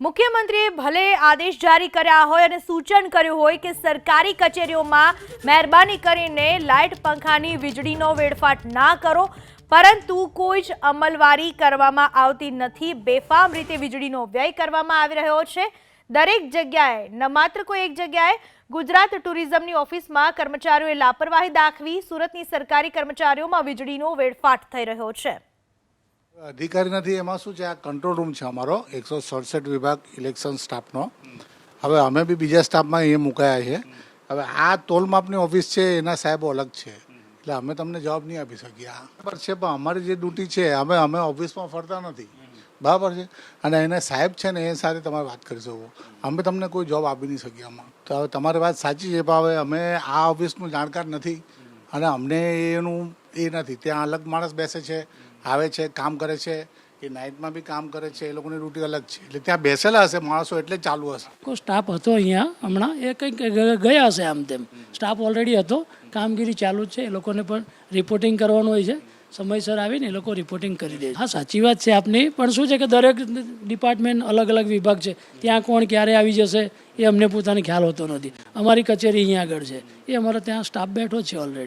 મુખ્યમંત્રીએ ભલે આદેશ જારી કર્યા હોય અને સૂચન કર્યું હોય કે સરકારી કચેરીઓમાં મહેરબાની કરીને લાઇટ પંખાની વીજળીનો વેડફાટ ના કરો, પરંતુ કોઈ જ અમલવારી કરવામાં આવતી નથી. બેફામ રીતે વીજળીનો વ્યય કરવામાં આવી રહ્યો છે. દરેક જગ્યાએ, ન માત્ર કોઈ એક જગ્યાએ, ગુજરાત ટુરિઝમની ઓફિસમાં કર્મચારીઓએ લાપરવાહી દાખવી, સુરતની સરકારી કર્મચારીઓમાં વીજળીનો વેડફાટ થઈ રહ્યો છે. અધિકારી નથી, એમાં શું છે, આ કંટ્રોલ રૂમ છે અમારો, એકસો સડસઠ વિભાગ ઇલેક્શન સ્ટાફનો હવે અમે બી બીજા સ્ટાફમાં અહીંયા મુકાયા છે. હવે આ તોલમાપની ઓફિસ છે, એના સાહેબો અલગ છે. એટલે અમે તમને જવાબ નહીં આપી શકીએ. બરાબર છે, પણ અમારી જે ડ્યુટી છે, અમે અમે ઓફિસમાં ફરતા નથી. બરાબર છે? અને એને સાહેબ છે ને, એ સાથે તમારે વાત કરી શકો. અમે તમને કોઈ જોબ આપી નહીં શકીએ આમાં. તો હવે તમારી વાત સાચી છે, પણ હવે અમે આ ઓફિસનું જાણકાર નથી. અને અમને એનું એ નથી. ત્યાં અલગ માણસ બેસે છે, આવે છે, કામ કરે છે. એ નાઇટમાં બી કામ કરે છે, એ લોકોની ડ્યુટી અલગ છે. એટલે ત્યાં બેસેલા હશે માણસો એટલે ચાલુ હશે. કોઈ સ્ટાફ હતો અહીંયા હમણાં. એ કંઈક ગયા હશે આમ તેમ. સ્ટાફ ઓલરેડી હતો. કામગીરી ચાલુ જ છે. એ લોકોને પણ રિપોર્ટિંગ કરવાનું હોય છે. સમયસર આવીને એ લોકો રિપોર્ટિંગ કરી દે હા, સાચી વાત છે આપની. પણ શું છે કે દરેક ડિપાર્ટમેન્ટ અલગ અલગ વિભાગ છે. ત્યાં કોણ ક્યારે આવી જશે એ અમને પોતાને ખ્યાલ હોતો નથી. અમારી કચેરી અહીંયા આગળ છે. એ અમારા ત્યાં સ્ટાફ બેઠો છે ઓલરેડી